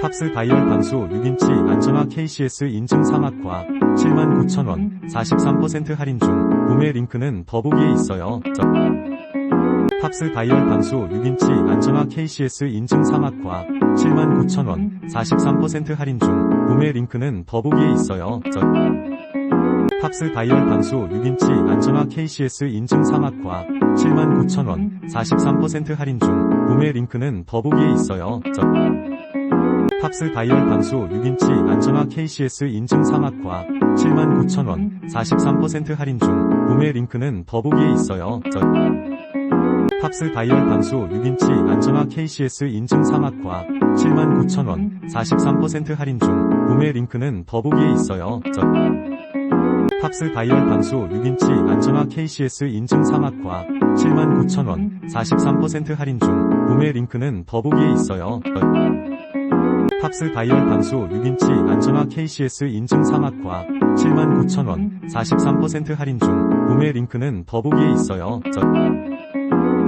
팝스 다이얼 방수 6인치 안전화 KCS 인증 사막과 79,000원 43% 할인 중 구매 링크는 더보기에 있어요. 저- 팝스 다이얼 방수 6인치 안전화 KCS 인증 사막과 79,000원 43% 할인 중 구매 링크는 더보기에 있어요. 저- 팝스 다이얼 방수 6인치 안전화 KCS 인증 사막과 79,000원 43% 할인 중 구매 링크는 더보기에 있어요. 저- 팝스 다이얼 방수 6인치 안전화 KCS 인증 사막과 79,000원 43% 할인 중 구매 링크는 더보기에 있어요. 저- 팝스 다이얼 방수 6인치 안전화 KCS 인증 사막과 79,000원 43% 할인 중 구매 링크는 더보기에 있어요. 저- 팝스 다이얼 방수 6인치 안전화 KCS 인증 사막과 79,000원 43% 할인 중 구매 링크는 더보기에 있어요. 저- 팝스 다이얼 방수 6인치 안전화 KCS 인증 사막과 79,000원 43% 할인 중 구매 링크는 더보기에 있어요. 저-